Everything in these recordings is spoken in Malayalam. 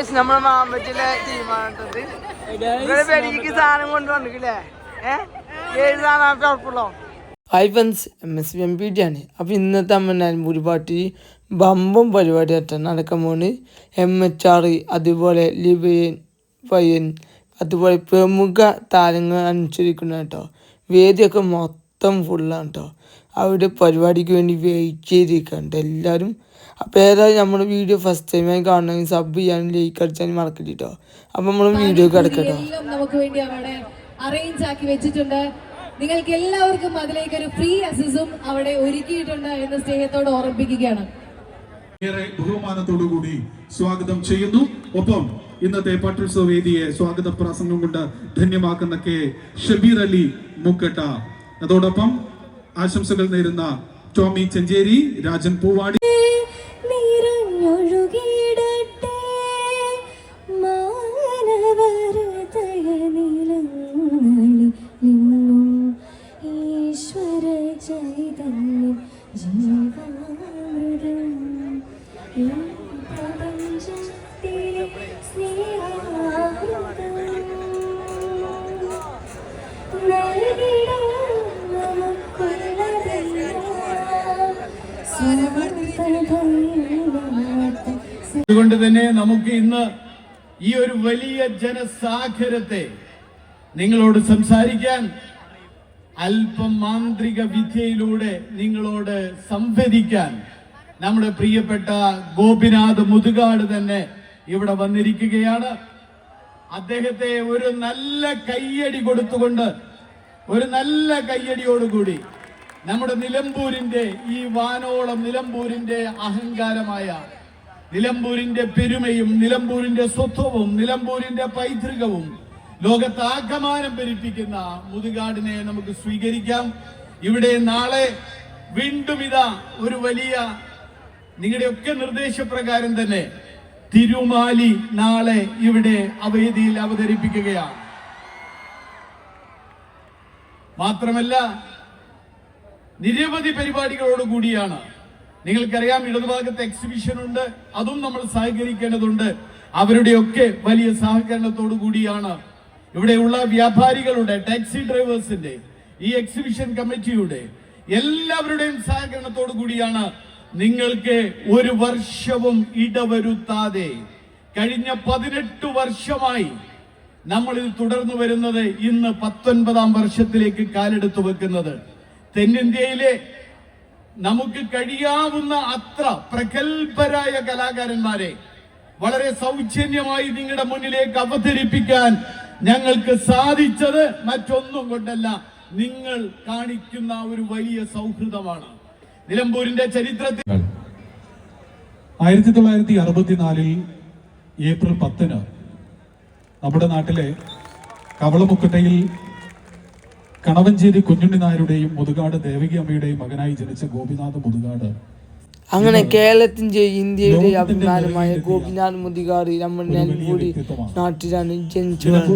ഗൈസ് നമ്മൾ മാമ്പറ്റിലെ ടീമാണ് ഇവിടെ പെരിക്ക് സാധനം കൊണ്ട് ഏഹ് ഏഴ് സാധനം ഉറപ്പുള്ളോ hi friends M S B M P T ആണ്. അപ്പോൾ ഇന്നത്തെ അമ്മ നിലമ്പൂരി പാർട്ടി ബമ്പം പരിപാടി ആയിട്ട് നടക്കാൻ പോണ്. എം എച്ച് ആർ അതുപോലെ ലിബിയൻ പയ്യൻ അതുപോലെ പ്രമുഖ താരങ്ങൾ അനുസരിക്കുന്ന കേട്ടോ. വേദിയൊക്കെ മൊത്തം ഫുള്ളാണ് കേട്ടോ. അവിടെ പരിപാടിക്ക് വേണ്ടി വെയിറ്റ് ചെയ്തിരിക്കാൻ എല്ലാവരും അപ്പോൾ ഏതായാലും നമ്മുടെ വീഡിയോ ഫസ്റ്റ് ടൈമായി കാണണമെങ്കിൽ സബ് ചെയ്യാനും ലൈക്ക് അടിച്ചാലും മറക്കരുത് കേട്ടോ അപ്പോൾ നമ്മൾ വീഡിയോ കിടക്കട്ടോ. നമുക്ക് വേണ്ടി അവിടെ അറേഞ്ച് ആക്കി വെച്ചിട്ടുണ്ട്. നിങ്ങൾക്ക് എല്ലാവർക്കും അതിലേക്ക് ഒരു ഫ്രീ അസസും അവിടെ ഒരുക്കിയിട്ടുണ്ട് എന്ന് സ്നേഹത്തോട് ഓർമ്മിപ്പിക്കുകയാണ്. ഏറെ ബഹുമാനത്തോടുകൂടി സ്വാഗതം ചെയ്യുന്നു. ഒപ്പം ഇന്നത്തെ പട്ടുത്സവ വേദിയെ സ്വാഗത പ്രസംഗം കൊണ്ട് ധന്യമാക്കുന്ന കെ ഷബീർ അലി മുക്കട്ട. അതോടൊപ്പം ആശംസകൾ നേരുന്ന ടോമി ചെഞ്ചേരി രാജൻ പൂവാടി. അതുകൊണ്ട് തന്നെ നമുക്ക് ഇന്ന് ഈ ഒരു വലിയ ജനസാഗരത്തെ നിങ്ങളോട് സംസാരിക്കാൻ അല്പം മാന്ത്രിക വിദ്യയിലൂടെ നിങ്ങളോട് സംവദിക്കാൻ നമ്മുടെ പ്രിയപ്പെട്ട ഗോപിനാഥ് മുതുകാട് തന്നെ ഇവിടെ വന്നിരിക്കുകയാണ്. അദ്ദേഹത്തെ ഒരു നല്ല കയ്യടി കൊടുത്തുകൊണ്ട് ഒരു നല്ല കയ്യടിയോടുകൂടി നമ്മുടെ നിലമ്പൂരിന്റെ ഈ വാനോളം നിലമ്പൂരിന്റെ അഹങ്കാരമായ നിലമ്പൂരിന്റെ പെരുമയും നിലമ്പൂരിന്റെ സ്വത്വവും നിലമ്പൂരിന്റെ പൈതൃകവും ലോകത്ത് ആഗമാനം പെരുപ്പിക്കുന്ന മുതുകാടിനെ നമുക്ക് സ്വീകരിക്കാം. ഇവിടെ നാളെ വീണ്ടും ഇതാ ഒരു വലിയ നിങ്ങളുടെയൊക്കെ നിർദ്ദേശപ്രകാരം തന്നെ തിരുമാലി നാളെ ഇവിടെ അവേദിയിൽ അവതരിപ്പിക്കുകയാണ്. മാത്രമല്ല നിരവധി പരിപാടികളോട് കൂടിയാണ്. നിങ്ങൾക്കറിയാം ഇടതുഭാഗത്ത് എക്സിബിഷൻ ഉണ്ട് അതും നമ്മൾ സഹകരിക്കേണ്ടതുണ്ട്. അവരുടെയൊക്കെ വലിയ സഹകരണത്തോടു കൂടിയാണ്. ഇവിടെയുള്ള വ്യാപാരികളുടെ ടാക്സി ഡ്രൈവേഴ്സിന്റെ ഈ എക്സിബിഷൻ കമ്മിറ്റിയുടെ എല്ലാവരുടെയും സഹകരണത്തോടു കൂടിയാണ് നിങ്ങൾക്ക് ഒരു വർഷവും ഇടവരുത്താതെ കഴിഞ്ഞ പതിനെട്ട് വർഷമായി നമ്മൾ ഇത് തുടർന്നു വരുന്നത് ഇന്ന് പത്തൊൻപതാം വർഷത്തിലേക്ക് കാലെടുത്തു വെക്കുന്നത്. തെന്നിന്ത്യയിലെ നമുക്ക് കഴിയാവുന്ന അത്ര പ്രഗത്ഭരായ കലാകാരന്മാരെ വളരെ സൗജന്യമായി നിങ്ങളുടെ മുന്നിലേക്ക് അവതരിപ്പിക്കാൻ ഞങ്ങൾക്ക് സാധിച്ചത് മറ്റൊന്നും കൊണ്ടല്ല. നിങ്ങൾ കാണിക്കുന്ന ഒരു വലിയ സൗഹൃദമാണ്. നിലമ്പൂരിന്റെ ചരിത്രത്തിൽ ആയിരത്തി തൊള്ളായിരത്തി അറുപത്തിനാലിൽ ഏപ്രിൽ പത്തിന് നമ്മുടെ നാട്ടിലെ കവളമുക്കട്ടയിൽ കണവഞ്ചേരി കുഞ്ഞുണ്ണി നായരുടെയും മുതുകാട് ദേവകി അമ്മയുടെയും മകനായി ജനിച്ച ഗോപിനാഥ് മുതുകാട്. അങ്ങനെ കേരളത്തിന്റെ ഇന്ത്യയുടെ അഭിമാനമായ ഗോപിനാഥ് മുതികാട് നമ്മൾ കൂടി നാട്ടിലാണ് ജനിച്ചത്.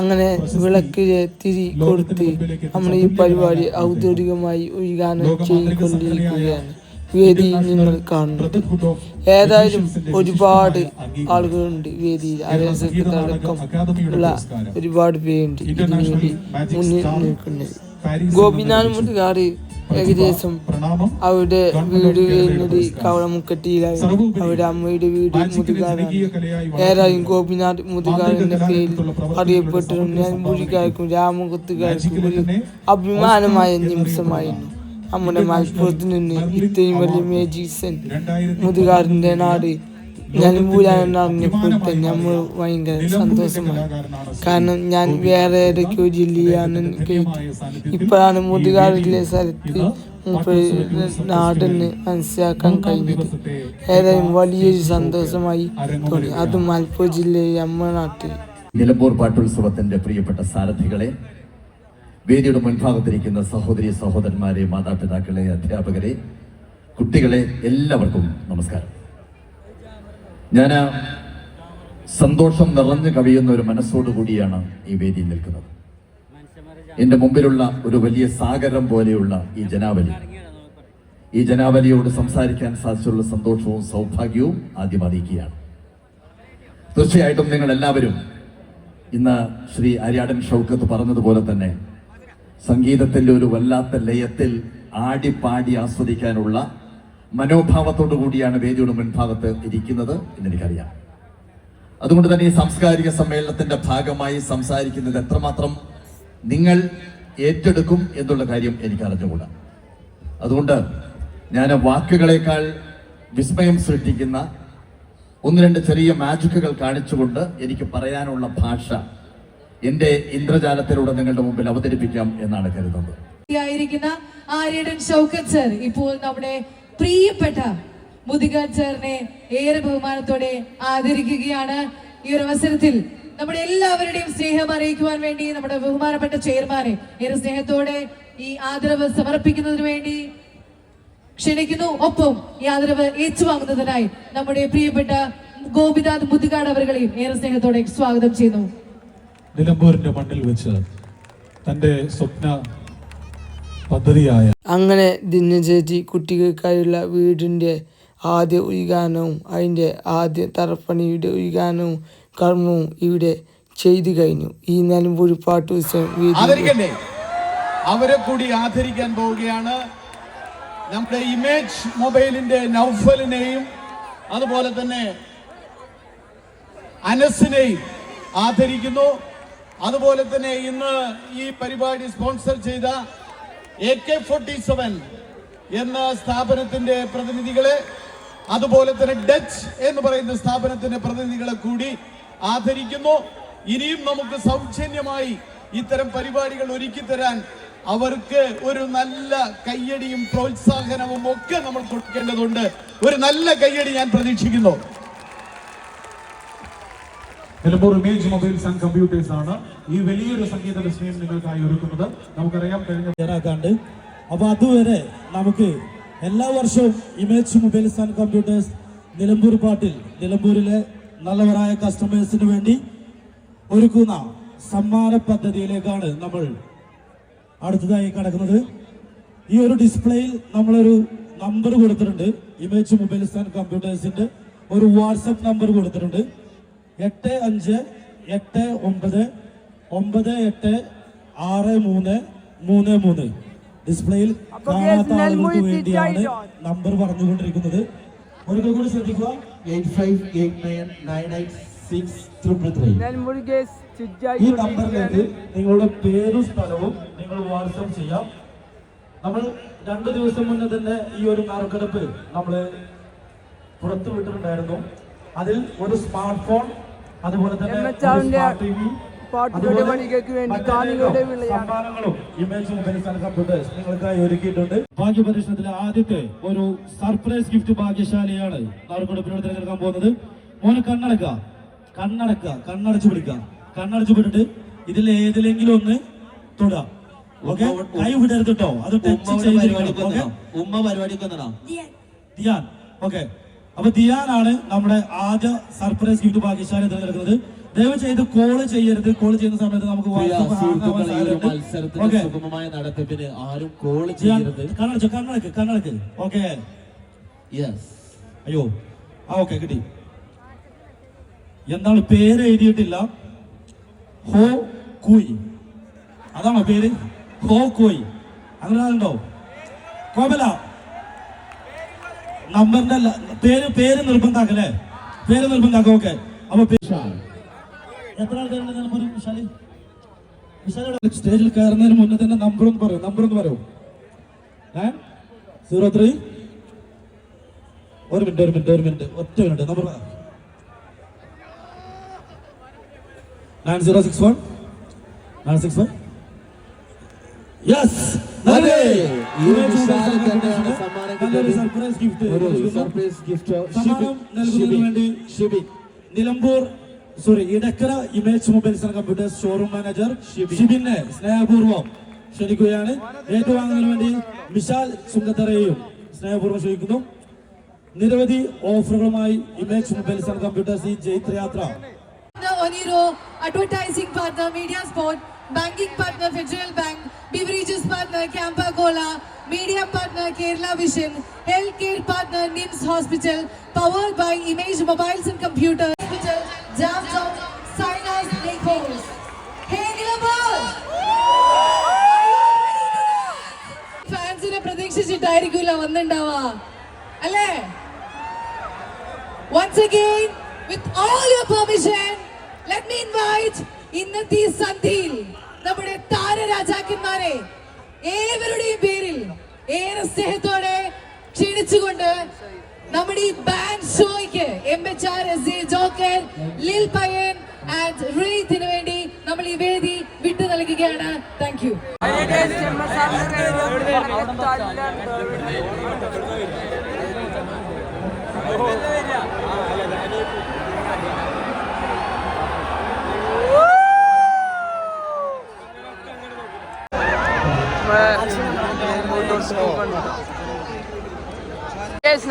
അങ്ങനെ വിളക്കിലെ തിരി കൊടുത്ത് നമ്മൾ ഈ പരിപാടി ഔദ്യോഗികമായി ഉദ്ഘാടനം ചെയ്തുകൊണ്ടിരിക്കുകയാണ് വേദി നിങ്ങൾ കാണുന്നത് ഏതായാലും ഒരുപാട് ആളുകളുണ്ട് വേദിയിൽ. അടക്കം ഉള്ള ഒരുപാട് പേരുണ്ട്. ഇതിനു വേണ്ടി മുന്നിൽ നിൽക്കുന്നത് ഗോപിനാഥ് മുട്ടുകാർ ഏകദേശം അവരുടെ വീട് കഴിഞ്ഞത് കവളമുക്കട്ടിയിലായിരുന്നു അവരുടെ അമ്മയുടെ വീട് മുതുകാരാണ് ഏതായാലും ഗോപിനാഥ് എന്ന പേരിൽ അറിയപ്പെട്ടിരുന്നു ഞാൻ നെൽമുഴിക്കാർക്കും രാമകുത്തുകാർക്കും ഒരു അഭിമാനമായ നിമിഷമായിരുന്നു. നമ്മുടെ മലപ്പുറത്ത് നിന്ന് ഇത്രയും വലിയ മേജീസൻ മുതുകാരന്റെ നാട് നിലമ്പൂരാണെന്ന് അറിഞ്ഞപ്പോൾ തന്നെ നമ്മൾ ഭയങ്കര സന്തോഷമായി. കാരണം ഞാൻ വേറെ ഏതൊക്കെയോ ജില്ലയാണ് കേട്ടു ഇപ്പോഴാണ് മുതുകാറിലെ സ്ഥലത്ത് നാടെന്ന് മനസ്സിലാക്കാൻ കഴിഞ്ഞത്. ഏതായാലും വലിയൊരു സന്തോഷമായി തോന്നി. അത് മലപ്പുറം ജില്ലയിലെ അമ്മ നാട്ടിൽ. നിലമ്പൂർ പാട്ടുത്സവത്തിന്റെ പ്രിയപ്പെട്ട സാരഥികളെ വേദിയുടെ മുൻഭാഗത്തിരിക്കുന്ന സഹോദരി സഹോദരന്മാരെ മാതാപിതാക്കളെ അധ്യാപകരെ കുട്ടികളെ എല്ലാവർക്കും നമസ്കാരം. ഞാൻ സന്തോഷം നിറഞ്ഞു കവിയുന്ന ഒരു മനസ്സോടുകൂടിയാണ് ഈ വേദിയിൽ നിൽക്കുന്നത്. എന്റെ മുമ്പിലുള്ള ഒരു വലിയ സാഗരം പോലെയുള്ള ഈ ജനാവലി. ഈ ജനാവലിയോട് സംസാരിക്കാൻ സാധിച്ചുള്ള സന്തോഷവും സൗഭാഗ്യവും ആദ്യം അറിയിക്കുകയാണ്. തീർച്ചയായിട്ടും നിങ്ങൾ എല്ലാവരും ഇന്ന് ശ്രീ അരിയാടൻ ഷൗക്കത്ത് പറഞ്ഞതുപോലെ തന്നെ സംഗീതത്തിന്റെ ഒരു വല്ലാത്ത ലയത്തിൽ ആടിപ്പാടി ആസ്വദിക്കാനുള്ള മനോഭാവത്തോടു കൂടിയാണ് വേദിയുടെ മുൻഭാഗത്ത് ഇരിക്കുന്നത് എന്നെനിക്കറിയാം അതുകൊണ്ട് തന്നെ ഈ സാംസ്കാരിക സമ്മേളനത്തിന്റെ ഭാഗമായി സംസാരിക്കുന്നത് എത്രമാത്രം നിങ്ങൾ ഏറ്റെടുക്കും എന്നുള്ള കാര്യം എനിക്ക് അറിഞ്ഞുകൂടാ അതുകൊണ്ട് ഞാൻ വാക്കുകളേക്കാൾ വിസ്മയം സൃഷ്ടിക്കുന്ന ഒന്ന് രണ്ട് ചെറിയ മാജിക്കുകൾ കാണിച്ചുകൊണ്ട് എനിക്ക് പറയാനുള്ള ഭാഷ എന്റെ ഇന്ദ്രജാലത്തിലൂടെ നിങ്ങളുടെ മുമ്പിൽ അവതരിപ്പിക്കാം എന്നാണ് കരുതുന്നത്. ആയിരിക്കുന്ന ആര്യടൻ ഷൗക്കത്ത് സർ ഇപ്പോൾ നമ്മുടെ പ്രിയപ്പെട്ട മുതിക സാറിനെ ഏറെ ബഹുമാനത്തോടെ ആദരിക്കുകയാണ്. ഈ ഒരു അവസരത്തിൽ നമ്മുടെ എല്ലാവരുടെയും സ്നേഹം അറിയിക്കുവാൻ വേണ്ടി നമ്മുടെ ബഹുമാനപ്പെട്ട ചെയർമാനെ ഏറെ സ്നേഹത്തോടെ ഈ ആദരവ് സമർപ്പിക്കുന്നതിന് വേണ്ടി ക്ഷണിക്കുന്നു. ഒപ്പം ഈ ആദരവ് ഏറ്റുവാങ്ങുന്നതിനായി നമ്മുടെ പ്രിയപ്പെട്ട ഗോപിനാഥ് മുതുകാട് അവരുകളെയും ഏറെ സ്നേഹത്തോടെ സ്വാഗതം ചെയ്യുന്നു. നിലമ്പൂരിന്റെ മണ്ണിൽ വെച്ച് തന്റെ സ്വപ്ന പദ്ധതിയായ അങ്ങനെ ദിന ചേച്ചി കുട്ടികൾക്കായുള്ള വീടിന്റെ ആദ്യ ഉദ്ഘാടനവും അതിന്റെ ആദ്യ തറപ്പണിയുടെ ഉദ്ഘാടനവും കർമ്മവും ഇവിടെ ചെയ്തു കഴിഞ്ഞു. ഈ നിലമ്പൂരി പാട്ട് ആദരിക്കണ്ടേ? അവരെ കൂടി ആദരിക്കാൻ പോവുകയാണ്. നമ്മുടെ ഇമേജ് മൊബൈലിന്റെ നൗഫലിനെയും അതുപോലെ തന്നെ അനസിനെയും ആദരിക്കുന്നു. അതുപോലെ തന്നെ ഇന്ന് ഈ പരിപാടി സ്പോൺസർ ചെയ്ത എ കെ ഫോർട്ടി സെവൻ എന്ന സ്ഥാപനത്തിന്റെ പ്രതിനിധികളെ അതുപോലെ തന്നെ ഡച്ച് എന്ന് പറയുന്ന സ്ഥാപനത്തിന്റെ പ്രതിനിധികളെ കൂടി ആദരിക്കുന്നു. ഇനിയും നമുക്ക് സൗജന്യമായി ഇത്തരം പരിപാടികൾ ഒരുക്കി തരാൻ അവർക്ക് ഒരു നല്ല കയ്യടിയും പ്രോത്സാഹനവും ഒക്കെ നമ്മൾ കൊടുക്കേണ്ടതുണ്ട്. ഒരു നല്ല കയ്യടി ഞാൻ പ്രതീക്ഷിക്കുന്നു. Nilambur image mobiles and computers ആണ് ഈ വലിയൊരു സംഗീത വിസ്മയം നിങ്ങൾക്കായി ഒരുക്കുന്നത്. നമുക്കറിയാം കഴിഞ്ഞ തയ്യാറാക്കാണ്ട് അപ്പോൾ അതുവരെ നമുക്ക് എല്ലാ വർഷവും image mobiles and computers Nilambur പാട്ടിൽ നിലമ്പൂരിലെ നല്ലവരായ കസ്റ്റമേഴ്സിന് വേണ്ടി ഒരുക്കുന്ന സമ്മാന പദ്ധതിയിലേക്കാണ് നമ്മൾ അടുത്തതായി കടക്കുന്നത്. ഈ ഒരു ഡിസ്പ്ലേയിൽ നമ്മളൊരു നമ്പർ കൊടുത്തിട്ടുണ്ട്. ഇമേജ് മൊബൈൽ ആൻഡ് കമ്പ്യൂട്ടേഴ്സിന്റെ ഒരു വാട്സപ്പ് നമ്പർ കൊടുത്തിട്ടുണ്ട്. എട്ട് അഞ്ച് എട്ട് ഒമ്പത് ഒമ്പത് എട്ട് ആറ് മൂന്ന് മൂന്ന് മൂന്ന്. ഡിസ്പ്ലേയിൽ കാണാത്ത ആളുകൾക്ക് വേണ്ടിയാണ് നമ്പർ പറഞ്ഞുകൊണ്ടിരിക്കുന്നത്. ഒരിക്കൽ കൂടി ശ്രദ്ധിക്കുക. Eight five eight nine nine eight six triple three. Nilambur case ഈ നമ്പറിലേക്ക് നിങ്ങളുടെ പേരും സ്ഥലവും നിങ്ങൾ വാട്സപ്പ് ചെയ്യാം. നമ്മൾ രണ്ട് ദിവസം മുന്നേ തന്നെ ഈ ഒരു നറുക്കെടുപ്പ് നമ്മൾ പുറത്തുവിട്ടിട്ടുണ്ടായിരുന്നു. അതിൽ ഒരു സ്മാർട്ട് ഫോൺ അതുപോലെ തന്നെ വേണ്ടി കാണികളുടെ സമ്മാനങ്ങളും ഇമേജ് കമ്പ്യൂട്ടേഴ്സ് നിങ്ങൾക്കായി ഒരുക്കിയിട്ടുണ്ട്. ഭാഗ്യപരീക്ഷണത്തിലെ ആദ്യത്തെ ഒരു സർപ്രൈസ് ഗിഫ്റ്റ് ഭാഗ്യശാലിയാണ് നറുക്കെടുപ്പിലൂടെ തിരഞ്ഞെടുക്കാൻ പോകുന്നത്. മോനെ കണ്ണടക്ക കണ്ണടക്ക കണ്ണടച്ചു പിടിക്കുക കണ്ണടച്ചു പിടിട്ട് ഇതിൽ ഏതിലെങ്കിലും ഒന്ന് തൊടാം. ഓക്കെ? കൈ വിടരുത് കേട്ടോ. അത് ഉമ്മ ദിയാൻ. ഓക്കെ? അപ്പൊ ദിയാനാണ് നമ്മുടെ ആദ്യ സർപ്രൈസ് ഗിഫ്റ്റ് ഭാഗ്യശാലി തിരഞ്ഞെടുക്കുന്നത് ദയവ് ചെയ്ത് കോൾ ചെയ്യരുത്. കോൾ ചെയ്യുന്ന സമയത്ത് നമുക്ക്. സുഗമമായ നടത്തിപ്പിന് ആരും ചെയ്യരുത്. കണ്ണടച്ചു കണ്ണടക്ക് കണ്ണടക്ക്. ഓക്കെ യെസ് അയ്യോ. ആ ഓക്കെ കിട്ടി. എന്താണ് പേര് എഴുതിയിട്ടില്ല? ഹോ കുയ്. അതാണോ പേര്? ഹോ കുയ്. അങ്ങനെ ഉണ്ടോ കോമല നമ്പറിന്റെ പേര് പേര് നിർബന്ധാക്കല്ലേ പേര് നിർബന്ധാക്കാം ഓക്കെ. അപ്പൊ എത്ര ആൾക്കാരുണ്ട് വിശാലി സ്റ്റേജിൽ കയറുന്നതിന് മുന്നേ തന്നെ നമ്പർ ഒന്ന് പറയൂ നമ്പർ ഒന്ന് പറയൂ. ഏ? സീറോ ത്രീ ഒരു മിനിറ്റ് ഒരു മിനിറ്റ് ഒരു മിനിറ്റ്. ഒറ്റ minute number nine zero six one nine six one yes അതെ, ഈ ഒരു വിശാലം തന്നെയാണ് സമ്മാനം കിട്ടിയത്. സർപ്രൈസ് ഗിഫ്റ്റ് ഒരു സർപ്രൈസ് ഗിഫ്റ്റ്. സമ്മാനം Shibin Nilambur sorry Edakkara Image Mobiles and Computers showroom manager ഷിബിനെ സ്നേഹപൂർവം ക്ഷണിക്കുകയാണ്. ഏറ്റുവാങ്ങുന്നതിന് വേണ്ടി വിശാൽ ചുങ്കത്തറയെയും സ്നേഹപൂർവം ക്ഷണിക്കുന്നു. നിരവധി ഓഫറുകളുമായി ഇമേജ് മൊബൈൽസ് ആൻഡ് കമ്പ്യൂട്ടേഴ്സ് ഈ ജൈത്രയാത്ര. Advertising advertising media media banking partner Federal Bank, beverages partner Campa Cola, media partner Kerala Vision, healthcare partner NIMS Hospital, powered by Image Mobiles and Computers, Digital, Jam, Sinai's Lakehouse. Hey Nilabar! Fans in a prediction to Tairikula Vandandava. Alle! Once again, with all your permission, let me invite ഇന്നത്തെ ഈ സന്ധിയിൽ നമ്മുടെ താരരാജാക്കന്മാരെ ഏവരുടെയും പേരിൽ ഏറെ സ്നേഹത്തോടെ ക്ഷണിച്ചുകൊണ്ട് നമ്മുടെ ഈ ബാൻഡ് ഷോയ്ക്ക് M H R S joker lil Payyan and റീത്തിന് വേണ്ടി നമ്മൾ ഈ വേദി വിട്ടു നൽകുകയാണ്. താങ്ക് യു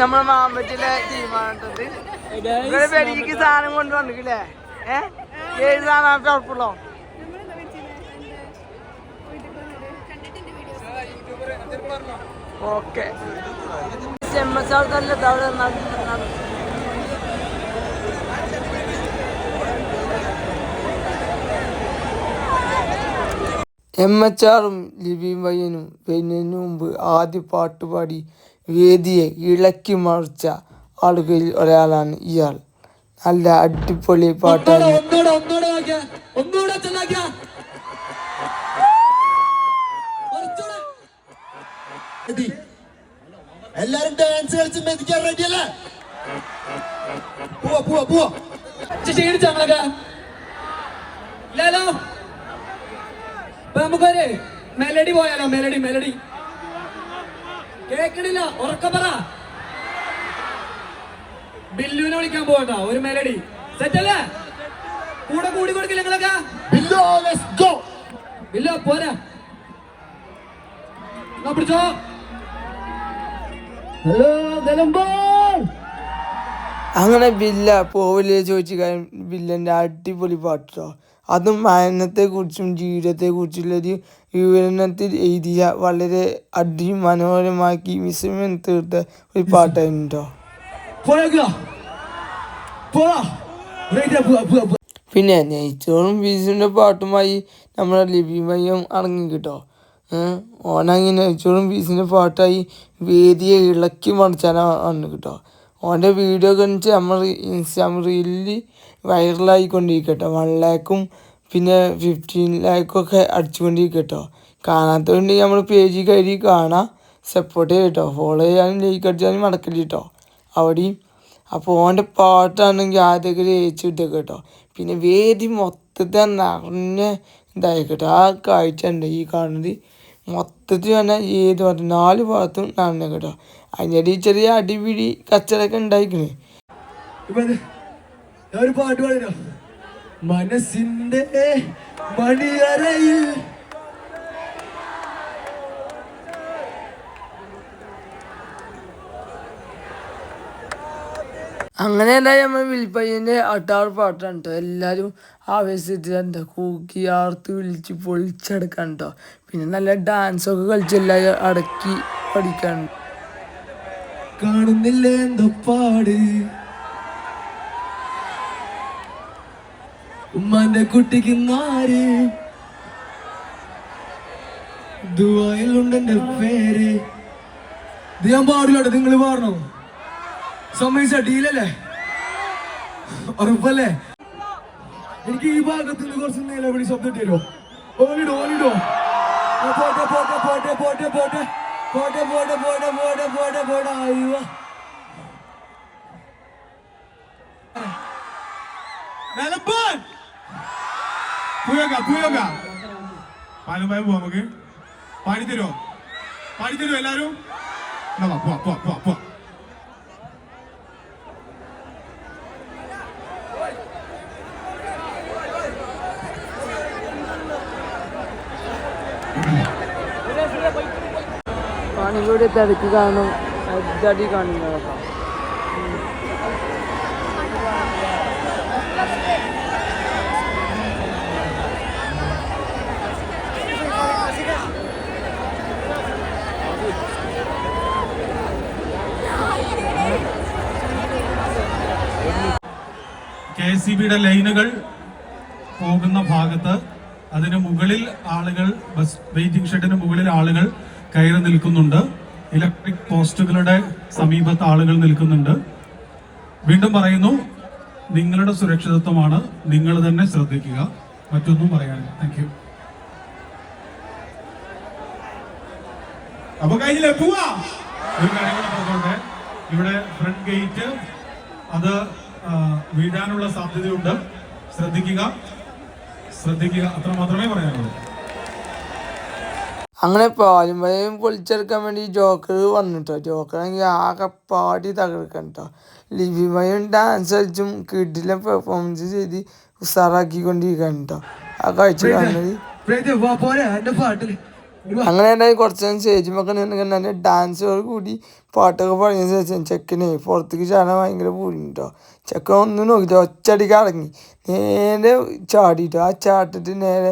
നമ്മളെ മാമ്പറ്റിലെ ടീമാണിട്ടത്. ഇവിടെ പെരിക്ക് സാധനം കൊണ്ടുവന്നിട്ടില്ലേ? ഏഹ് ഏഴ് സാധനം ഉറപ്പുള്ളോ? ഓക്കെ. ചെമ്മസാൾ തന്നെ അവിടെ നടന്നു എം എച്ച് ആറും ലിബി മയ്യനും വരുന്നതിന് മുമ്പ് ആദ്യ പാട്ടുപാടി വേദിയെ ഇളക്കി മറിച്ച ആളുകളിൽ ഒരാളാണ് ഇയാൾ. നല്ല അടിപൊളി പാട്ടാണ്. എല്ലാരും ഡാൻസ് കളിച്ച് മെതിക്കാൻ റെഡി അല്ലേ? പോവാ പോവാ പോവാ. ക്ഷീണിച്ച നമുക്കൊരു മെലഡി പോയാലോ? മെലഡി മെലഡി കേക്കണില്ല ഉറക്ക പറ. ബില്ലുവിനെ വിളിക്കാൻ പോകണ്ട ഒരു മെലഡി സെറ്റ് അല്ലേ? കൂടെ കൂടി കൊടുക്കില്ല നിങ്ങളൊക്കെ? ബില്ലോ ലെറ്റ്സ് ഗോ ബില്ലോ പോരാ. പിടിച്ചോ? ഹലോ നിലമ്പോൾ അങ്ങനെ ബില്ല പോവില്ലേ ചോദിച്ചു കാര്യം ബില്ലന്റെ അടിപൊളി പാട്ടോ അതും മരണത്തെ കുറിച്ചും ജീവിതത്തെ കുറിച്ചുള്ളൊരു വിവരണത്തിൽ എഴുതിയ വളരെ അതിമനോഹരമാക്കി വിസ്മയം തീർത്ത ഒരു പാട്ടായിരുന്നു കേട്ടോ പിന്നെ നെയ്ച്ചോറും ബീസിന്റെ പാട്ടുമായി നമ്മുടെ ലിപിമയം അടങ്ങി കിട്ടോ. ഓണങ്ങി നെയ്ച്ചോറും ബീസിന്റെ പാട്ടായി വേദിയെ ഇളക്കി മറിച്ചാനാണ് കിട്ടോ. ഓന്റെ വീഡിയോ കണ്ടിട്ട് നമ്മൾ ഇൻസ്റ്റാഗ്രാം റീലിൽ വൈറലായിക്കൊണ്ടിരിക്കട്ടോ വൺ ലാക്കും പിന്നെ ഫിഫ്റ്റീൻ ലാക്കൊക്കെ അടിച്ചുകൊണ്ടിരിക്കട്ടോ. കാണാത്തതുകൊണ്ട് നമ്മൾ പേജ് കയറി കാണാം സപ്പോർട്ട് ചെയ്യട്ടോ. ഫോളോ ചെയ്യാനും ലൈക്ക് അടിച്ചാലും മടക്കില്ല കേട്ടോ അവിടെയും. അപ്പോൾ ഓന്റെ പാട്ടാണെങ്കിൽ ആദ്യമൊക്കെ ജയിച്ചു വിട്ടേക്ക് കേട്ടോ പിന്നെ വേദി മൊത്തത്തിൽ നിറഞ്ഞ കേട്ടോ ആ കാഴ്ച ഉണ്ട് ഈ കാണുന്നത്? മൊത്തത്തിൽ തന്നെ ഏത് ഭാഗത്തും നാല് ഭാഗത്തും നിറഞ്ഞ കേട്ടോ അതിന്റെ ചെറിയ അടിപിടി കച്ചറൊക്കെ ഉണ്ടായിക്കണ്. ഒരു പാട്ട് പാടിനോ മനസ്സിന്റെ മണിയറയിൽ അങ്ങനെ എന്തായാലും നമ്മൾ വിൽപ്പയ്യന്റെ അട്ടാറ് പാട്ടാണ് കേട്ടോ എല്ലാവരും ആവേശത്തിൽ എന്താ കൂക്കി ആർത്ത് വിളിച്ച് പൊളിച്ചെടുക്കാൻ കേട്ടോ പിന്നെ നല്ല ഡാൻസൊക്കെ കളിച്ച് എല്ലാവരും അടക്കി പഠിക്കാൻ കാണുന്നില്ല എന്തോ പാട്. ഉമ്മാന്റെ കുട്ടിക്ക് നാര്. ദുബായിലുണ്ട് എന്റെ പേര്. ഇത് ഞാൻ പാടില്ലോട്ടെ നിങ്ങൾ പാടണോ? സമ്മതിച്ച ഡീലല്ലേ? ഉറപ്പല്ലേ? എനിക്ക് ഈ ഭാഗത്ത് നിന്ന് കുറച്ച് നിലവിളി ശബ്ദം തരുമോ ഓലിടോ ആ, പോട്ടെ പോട്ടെ പോട്ടെ പോട്ടെ പോട്ടെ. പോട്ടെ പോട്ടെ പോട്ടെ പോട്ടെ പോട്ടെ പോട്ടെ അയ്യോ. നിലമ്പൂർ. പുയോഗ പുയോഗ. പാലുമായി പോവാ നമുക്ക്. പാടിത്തരുമോ പാടിത്തരുമോ എല്ലാരും എന്നാ വാ, പോവാ പോവാ പോവാ പോവാ. പണികൂടി തിരക്ക് കാണും അടി കാണുന്നത് കേട്ടോ. കെ സി ബിയുടെ ലൈനുകൾ പോകുന്ന ഭാഗത്ത് അതിന് മുകളിൽ ആളുകൾ ബസ് വെയിറ്റിംഗ് ഷെഡിന് മുകളിൽ ആളുകൾ കയറി നിൽക്കുന്നുണ്ട്. ഇലക്ട്രിക് പോസ്റ്റുകളുടെ സമീപത്ത് ആളുകൾ നിൽക്കുന്നുണ്ട്. വീണ്ടും പറയുന്നു നിങ്ങളുടെ സുരക്ഷിതത്വമാണ്. നിങ്ങൾ തന്നെ ശ്രദ്ധിക്കുക. മറ്റൊന്നും പറയാനില്ല. താങ്ക് യു അപ്പൊ കഴിഞ്ഞില്ലേ പോവാ. ഇവിടെ ഫ്രണ്ട് ഗേറ്റ് അത് വീഴാനുള്ള സാധ്യതയുണ്ട്. ശ്രദ്ധിക്കുക. ശ്രദ്ധിക്കുക. അത്ര മാത്രമേ പറയാനുള്ളൂ. അങ്ങനെ പാലുമ്പഴയും പൊളിച്ചെടുക്കാൻ വേണ്ടി ജോക്കർ വന്നിട്ടോ. ജോക്കർ ആണെങ്കിൽ ആകെ പാടി തകർക്കാൻ കേട്ടോ ലിബിമയും ഡാൻസ് കളിച്ചും കിഡിലെ പെർഫോമൻസ് ചെയ്ത് ഉഷാറാക്കിക്കൊണ്ടിരിക്കാൻ കേട്ടോ ആ കാഴ്ച കാണുന്നത്? അങ്ങനെ ഉണ്ടായി കുറച്ച് നേരം സ്റ്റേജുമൊക്കെ നിന്നിട്ട് ഡാൻസോട് കൂടി പാട്ടൊക്കെ പറഞ്ഞ ശേഷം ചെക്കനെ പുറത്തേക്ക് ചാടാൻ ഭയങ്കര പൂരി കേട്ടോ ചെക്കൻ ഒന്നും നോക്കിട്ടോ ഒച്ചടിക്ക് അടങ്ങി നേരെ ചാടിയിട്ടോ ആ ചാട്ടിട്ട് നേരെ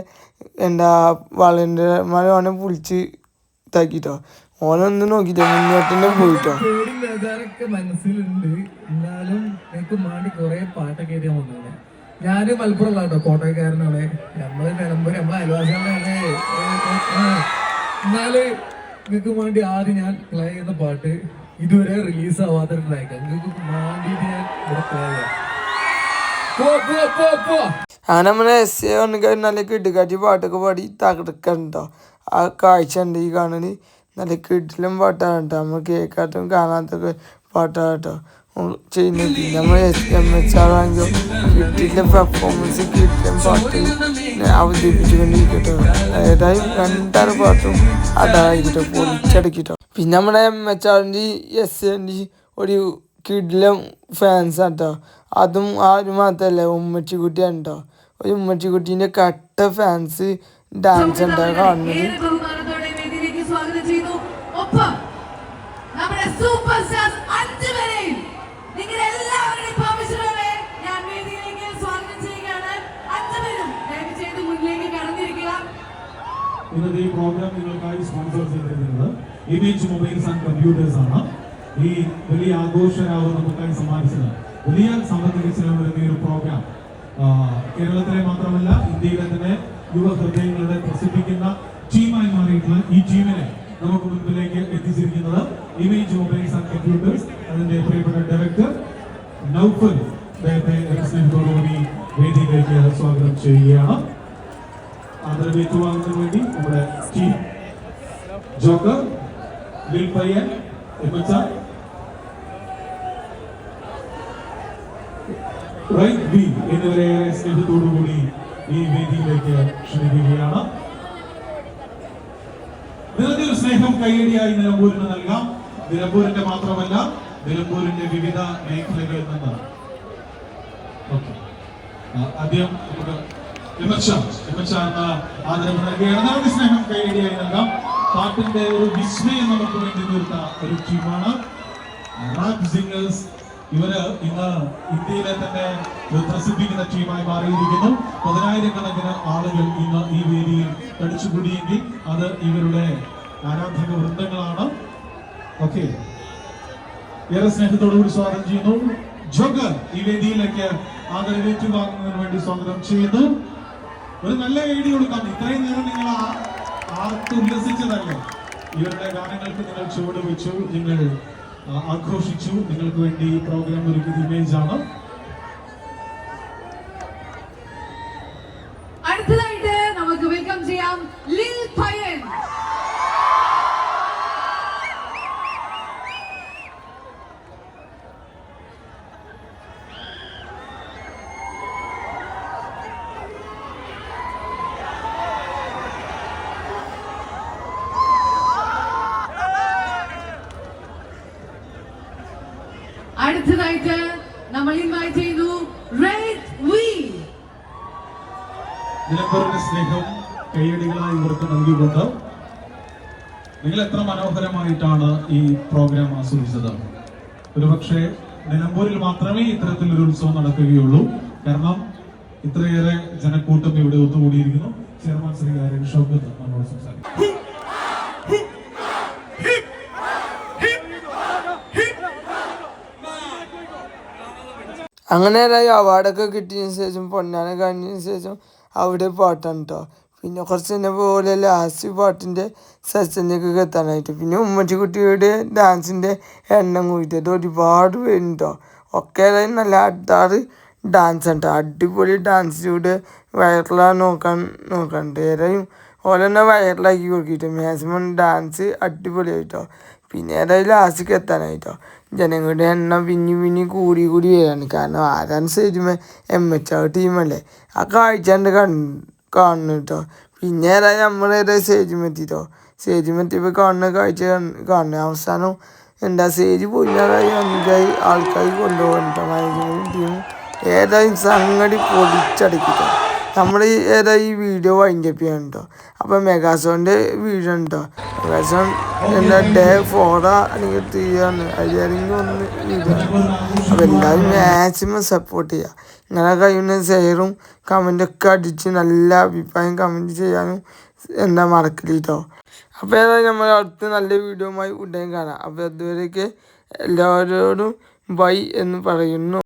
എന്താ മഴ ഓനെ പുളിച്ച് ഇതാക്കിട്ടോ. ഓനൊന്നും നോക്കിട്ടോ മുന്നോട്ടിന്റെ പോയിട്ടോ. മനസ്സിലുണ്ട്. എന്നാലും എനിക്ക് മാണ്ടി കുറെ പാട്ടൊക്കെ എഴുതി വന്നേ ഞാൻ മലപ്പുറം കേട്ടോ കോട്ടയക്കാരനാണ് നമ്മൾ നിലമ്പൂർ നമ്മളെ അയൽവാസികളാണ് എന്നാൽ നിങ്ങൾക്ക് വേണ്ടി ആദ്യം ഞാൻ പ്ലേ ചെയ്യുന്ന പാട്ട് ഇതുവരെ റിലീസ് ആവാത്തൊരു ട്രാക്ക് നിങ്ങൾക്ക് വേണ്ടിയിട്ട് ഞാൻ ഇവിടെ പ്ലേ ചെയ്യാം. അങ്ങനെ നമ്മൾ എസ് എ വന്നു കഴിഞ്ഞാൽ കിടുകാറ്റി പാട്ടൊക്കെ പാടി തകർക്കണ്ടോ? ആ കാഴ്ച ഉണ്ട് ഈ കാണൽ നല്ല കിട്ടിലും പാട്ടാണ് കേട്ടോ നമ്മൾ കേൾക്കാത്തും കാണാത്തൊക്കെ പാട്ടാണ് കേട്ടോ ചെയ്യുന്നത്. നമ്മൾ എസ് എം എച്ച് ആർ കിട്ടിയിലെ പെർഫോമൻസ് കിട്ടിയ പാട്ട് അവതരിപ്പിച്ചുകൊണ്ടിരിക്കട്ടോ. ഏതായാലും രണ്ടാറ് പാട്ടും അതായിരിക്കട്ടോ പൊളിച്ചടക്കിട്ടോ. പിന്നെ നമ്മുടെ എം എച്ച് ആറിന്റെ എസ് എന്റെ ഒരു കിഡിലും ഫാൻസാണ് കേട്ടോ അതും ആരും മാത്രമല്ല ഉമ്മച്ചിക്കുട്ടിയാണ് കേട്ടോ ഒരു ഉമ്മച്ചിക്കുട്ടീന്റെ കട്ട ഫാൻസ് ഡാൻസ് ഉണ്ടാവും കാണുന്നത്? ഇന്നത്തെ ഈ പ്രോഗ്രാം നിങ്ങൾക്കായി സ്പോൺസർ ചെയ്തിരിക്കുന്നത് ഇമേജ് മൊബൈൽസ് ആൻഡ് കമ്പ്യൂട്ടേഴ്സ് ആണ്. ഈ വലിയ ആഘോഷരാവ് നമുക്കായി സമ്മാനിച്ചത്. വലിയ വരുന്ന ഒരു പ്രോഗ്രാം കേരളത്തിലെ മാത്രമല്ല ഇന്ത്യയിലെ തന്നെ യുവഹൃദയങ്ങളുടെ പ്രസിദ്ധിക്കുന്ന ടീമായി മാറിയിട്ടുള്ള ഈ ടീമിനെ നമുക്ക് മുൻപിലേക്ക് എത്തിച്ചിരിക്കുന്നത് ഇമേജ് മൊബൈൽസ് ആൻഡ് കമ്പ്യൂട്ടേഴ്സ് അതിന്റെ പ്രിയപ്പെട്ട ഡയറക്ടർ നൗഫൽ അദ്ദേഹത്തെ സ്നേഹത്തോടുകൂടി വേദിയിലേക്ക് സ്വാഗതം ചെയ്യുകയാണ്. ആദരവ് ഏറ്റുവാങ്ങുന്നതിന് വേണ്ടി നമ്മുടെ ടീം ജോക്കർ ലിൽ പയ്യൻ എമ്മച്ച റൈറ്റ് ബി എന്നിവരെ ഏറെ സ്നേഹത്തോടുകൂടി ഈ വേദിയിലേക്ക് ക്ഷണിക്കുകയാണ്. നിറഞ്ഞൊരു സ്നേഹം കൈയടിയായി നിലമ്പൂരിന് നൽകാം. നിലമ്പൂരിന്റെ മാത്രമല്ല നിലമ്പൂരിന്റെ വിവിധ മേഖലകളിൽ നിന്ന്. ആദ്യം നമുക്ക് ആദരവ് നൽകുകയാണ്. നിറഞ്ഞ സ്നേഹം കൈയടിയായി നൽകാം. പാട്ടിന്റെ ഒരു വിസ്മയം നമുക്ക് വേണ്ടി തീർത്ത ഒരു ടീമാണ്. റാപ്പ് സിംഗേഴ്സ് ഇവർ ഇന്ന് ഇന്ത്യയിലെ തന്നെ പ്രസിദ്ധിക്കുന്ന ടീമായി മാറിയിരിക്കുന്നു. പതിനായിരക്കണക്കിന് ആളുകൾ ഇന്ന് ഈ വേദിയിൽ തടിച്ചുകൂടിയെങ്കിൽ അത് ഇവരുടെ ആരാധക വൃന്ദങ്ങളാണ്. ഓക്കെ. ഏറെ സ്നേഹത്തോടുകൂടി സ്വാഗതം ചെയ്യുന്നു. ജോഗർ ഈ വേദിയിലേക്ക് ആദരവേറ്റു വാങ്ങുന്നതിന് വേണ്ടി സ്വാഗതം ചെയ്യുന്നു. ഒരു നല്ല ഐഡിയ കൊടുക്കാം ഇത്രയും നേരം നിങ്ങൾ ആർത്തുല്ലസിച്ചതല്ലേ? ഇവരുടെ ഗാനങ്ങൾക്ക് നിങ്ങൾ ചുവട് വെച്ചു. നിങ്ങൾ ആഘോഷിച്ചു. നിങ്ങൾക്ക് വേണ്ടി പ്രോഗ്രാം ഒരുക്കിയ ഇമേജ് ആണ് അടുത്തതായിട്ട് നമുക്ക് വെൽക്കം ചെയ്യാം ലിൽ പയ്യൻ അടുത്തതായിട്ട് നമ്മൾ ഇൻവൈറ്റ് നിലമ്പൂരിന്റെ സ്നേഹം കൈയടികളായി ഇവർക്ക് നൽകിക്കൊണ്ട് നിങ്ങൾ എത്ര മനോഹരമായിട്ടാണ് ഈ പ്രോഗ്രാം ആസ്വദിച്ചത്? ഒരുപക്ഷെ നിലമ്പൂരിൽ മാത്രമേ ഇത്തരത്തിലൊരു ഉത്സവം നടക്കുകയുള്ളൂ. കാരണം ഇത്രയേറെ ജനക്കൂട്ടം ഇവിടെ ഒത്തുകൂടിയിരിക്കുന്നു. ചെയർമാൻ ശ്രീ ഷൗക്കത്ത് നമ്മോട് സംസാരിക്കും. അങ്ങനെ അവാർഡൊക്കെ കിട്ടിയതിന് ശേഷം പൊന്നാനെ കഴിഞ്ഞതിന് ശേഷം അവിടെ പാട്ടാണ് കേട്ടോ പിന്നെ കുറച്ച് തന്നെ പോലെ ലാസ്റ്റ് പാട്ടിന്റെ സെഷനിലേക്ക് എത്താനായിട്ട്. പിന്നെ ഉമ്മച്ചിക്കുട്ടിയുടെ ഡാൻസിന്റെ എണ്ണം കൂട്ടിയിട്ട് ഒരുപാട് പേരുണ്ടോ ഒക്കെ നല്ല അടാറ് ഡാൻസ് ഉണ്ട് അടിപൊളി ഡാൻസിലൂടെ വൈറലാ നോക്കാൻ നോക്കണ്ട്. ഏതായാലും ഓലെന്നെ വൈറലാക്കി കൊടുക്കിട്ടോ മാക്സിമം ഡാൻസ് അടിപൊളിയായിട്ടോ പിന്നെ ഏതായാലും ലാസ്റ്റിക്ക് എത്താനായിട്ടോ ജനങ്ങളുടെ എണ്ണം പിന്നി പിന്നി കൂടി കൂടി വരികയാണ് കാരണം സ്റ്റേജുമേ എം എച്ച് ആ ടീമല്ലേ ആ കാഴ്ച കണ്ട് കാണുന്നു കേട്ടോ പിന്നെ ഏതാ നമ്മൾ എത്തിട്ടോ സ്റ്റേജിൽ എത്തിയപ്പോൾ കാണുന്ന കാഴ്ച കാണുന്നത് അവസാനം എന്താ സ്റ്റേജ് പോയില്ലാതായി അഞ്ചായി ആൾക്കാർ കൊണ്ടുപോകട്ടോ മാനേജ്മെന്റ് ടീം ഏതായാലും സംഗതി പൊടിച്ചടക്കിട്ടോ നമ്മൾ ഏതാ ഈ വീഡിയോ വൈൻഡപ്പ് ചെയ്യാൻ കേട്ടോ അപ്പോൾ മെഗാസോണിന്റെ വീഡിയോ ഉണ്ടോ? മെഗാസോൺ എന്താ ഡേ ഫോറാ അല്ലെങ്കിൽ ത്രീ ആണ് ഒന്ന് വീഡിയോ അപ്പോൾ എല്ലാവരും മാക്സിമം സപ്പോർട്ട് ചെയ്യുക ഇങ്ങനെ കഴിയുന്ന ഷെയറും കമന്റൊക്കെ അടിച്ച് നല്ല അഭിപ്രായം കമന്റ് ചെയ്യാനും എന്താ മറക്കില്ല കേട്ടോ അപ്പോൾ ഏതായാലും നമ്മൾ അടുത്ത നല്ല വീഡിയോയുമായി ഉടനെ കാണാം. അപ്പോൾ അതുവരെയൊക്കെ എല്ലാവരോടും ബൈ എന്ന് പറയുന്നു.